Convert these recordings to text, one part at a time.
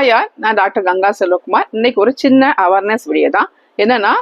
ஹாயா நான் டாக்டர் கங்கா செல்வகுமார். இன்னைக்கு ஒரு சின்ன அவேர்னஸ் வீடியோ தான். என்னன்னா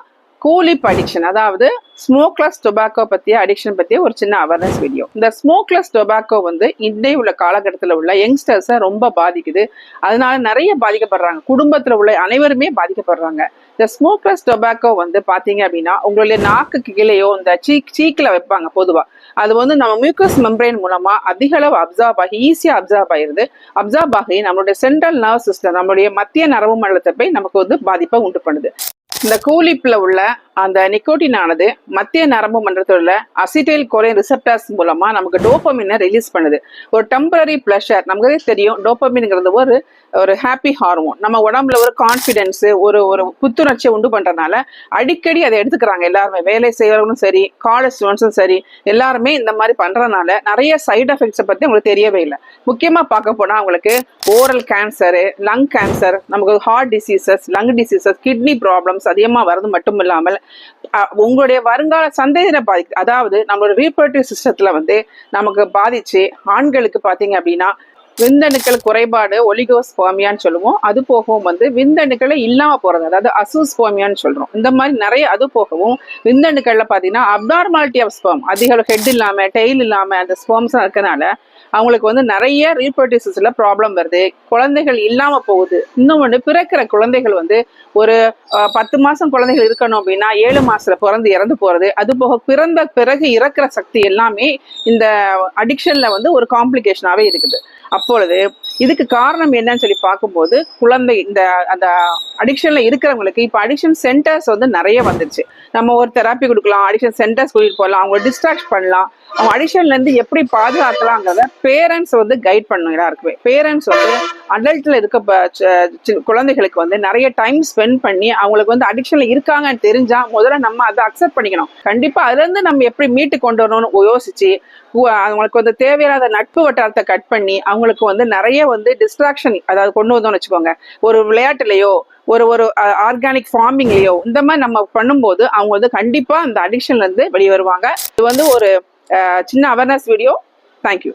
கூலிப் அடிக்ஷன் அதாவது ஸ்மோக்லெஸ் டொபாக்கோ பற்றிய அடிக்ஷன் பற்றிய ஒரு சின்ன அவேர்னஸ் வீடியோ இந்த ஸ்மோக்லெஸ் டொபாக்கோ வந்து இன்றைய உள்ள காலகட்டத்தில் உள்ள யங்ஸ்டர்ஸை ரொம்ப பாதிக்குது. அதனால நிறைய பாதிக்கப்படுறாங்க. குடும்பத்தில் உள்ள அனைவருமே பாதிக்கப்படுறாங்க. இந்த ஸ்மோக்லெஸ் டொபாக்கோ வந்து பார்த்தீங்க அப்படின்னா உங்களுடைய நாக்குக்கு கீழேயோ இந்த சீக் சீக்கில் வைப்பாங்க பொதுவாக அது வந்து நம்ம மியூக்கஸ் மெம்பரைன் மூலமாக அதிக அளவு அப்சார்ப் ஆகி ஈஸியாக அப்சார்ப் ஆயிருது அப்சார்ப் ஆகி நம்மளுடைய சென்ட்ரல் நர்வ் சிஸ்டம் நம்மளுடைய மத்திய நரம்பு மண்டலத்தை போய் நமக்கு வந்து பாதிப்பை உண்டு பண்ணுது. இந்த கூலிப்பில் உள்ள அந்த நிக்கோட்டின் ஆனது மத்திய நரம்பு மன்றத்தில் உள்ள அசிட்டைல் கோரின் ரிசெப்டர்ஸ் மூலமாக நமக்கு டோப்பமினை ரிலீஸ் பண்ணுது. ஒரு டெம்பரரி ப்ளஷர் நமக்கு தெரியும் டோப்பமின்ங்கிறது ஒரு ஒரு ஹாப்பி ஹார்மோன் நம்ம உடம்புல ஒரு கான்ஃபிடென்ஸு ஒரு ஒரு புத்துணர்ச்சியை உண்டு பண்ணுறதுனால அடிக்கடி அதை எடுத்துக்கிறாங்க எல்லாருமே. வேலை செய்கிறவங்களும் சரி காலேஜ் ஸ்டூடெண்ட்ஸும் சரி எல்லாருமே இந்த மாதிரி பண்ணுறதுனால நிறைய சைடு எஃபெக்ட்ஸை பற்றி உங்களுக்கு தெரியவே இல்லை. முக்கியமாக பார்க்க போனால் அவங்களுக்கு ஓரல் கேன்சரு லங் கேன்சர் நமக்கு heart diseases lung diseases kidney problems அதிகமாக வரது மட்டும் இல்லாமல் உங்களுடைய வருங்கால சந்ததியின பாதி அதாவது நம்மளோட ரீப்ரொடக்டிவ் சிஸ்டத்துல வந்து நமக்கு பாதிச்சு ஆண்களுக்கு பார்த்தீங்க அப்படின்னா விந்தணுக்கள் குறைபாடு ஒலிகோஸ்போமியான்னு சொல்லுவோம். அது போகவும் வந்து விந்தணுக்களை இல்லாம போறது அதாவது அசூஸ்போமியான்னு சொல்றோம். இந்த மாதிரி நிறைய அது போகவும் விந்தணுக்கள்ல பாத்தீங்கன்னா அப்நார்மாலிட்டி ஆஃப் ஸ்போம் அதிக ஹெட் இல்லாம டெய்ல் இல்லாம அந்த ஸ்பெர்ம்ஸ் இருக்கனால அவங்களுக்கு வந்து நிறைய ரீப்ரொடியூசஸில் ப்ராப்ளம் வருது. குழந்தைகள் இல்லாம போகுது. இன்னும் ஒன்று பிறக்கிற குழந்தைகள் வந்து ஒரு பத்து மாசம் குழந்தைகள் இருக்கணும் அப்படின்னா ஏழு மாசத்துல பிறந்து இறந்து போறது. அது போக பிறந்த பிறகு இறக்குற சக்தி எல்லாமே இந்த அடிக்ஷன்ல வந்து ஒரு காம்ப்ளிகேஷனாவே இருக்குது. அப்பொழுது இதுக்கு காரணம் என்னன்னு சொல்லி பார்க்கும்போது குழந்தை இந்த அந்த அடிக்ஷன்ல இருக்கிறவங்களுக்கு இப்போ அடிக்ஷன் சென்டர்ஸ் வந்து நிறைய வந்துருச்சு. நம்ம ஒரு தெராப்பி கொடுக்கலாம் அடிக்ஷன் சென்டர்ஸ் கூட்டிட்டு போகலாம் அவங்க டிஸ்ட்ராக்ட் பண்ணலாம். அவங்க அடிக்ஷன்ல இருந்து எப்படி பாதுகாக்கலாங்கிறத பேரண்ட்ஸ் வந்து கைட் பண்ணணும் எல்லாருக்குமே பேரண்ட்ஸ் வந்து அடல்ட்ல இருக்க ப- சி- குழந்தைகளுக்கு வந்து நிறைய டைம் ஸ்பெண்ட் பண்ணி அவங்களுக்கு வந்து அடிக்ஷன்ல இருக்காங்கன்னு தெரிஞ்சா முதல்ல நம்ம அதை அக்செப்ட் பண்ணிக்கணும். கண்டிப்பா அதுல இருந்து நம்ம எப்படி மீட்டு கொண்டு வரணும்னு யோசிச்சு அவங்களுக்கு வந்து தேவையில்லாத நட்பு வட்டாரத்தை கட் பண்ணி அவங்களுக்கு வந்து நிறைய வந்து டிஸ்ட்ராக்ஷன் அதாவது கொண்டு வந்தோம்னு வச்சுக்கோங்க. ஒரு விளையாட்டுலயோ ஒரு ஒரு ஆர்கானிக் ஃபார்மிங்லயோ இந்த மாதிரி நம்ம பண்ணும்போது அவங்க வந்து கண்டிப்பா அந்த அடிக்ஷன்ல இருந்து வெளியே வருவாங்க. இது வந்து ஒரு சின்ன அவேர்னஸ் வீடியோ தேங்க்யூ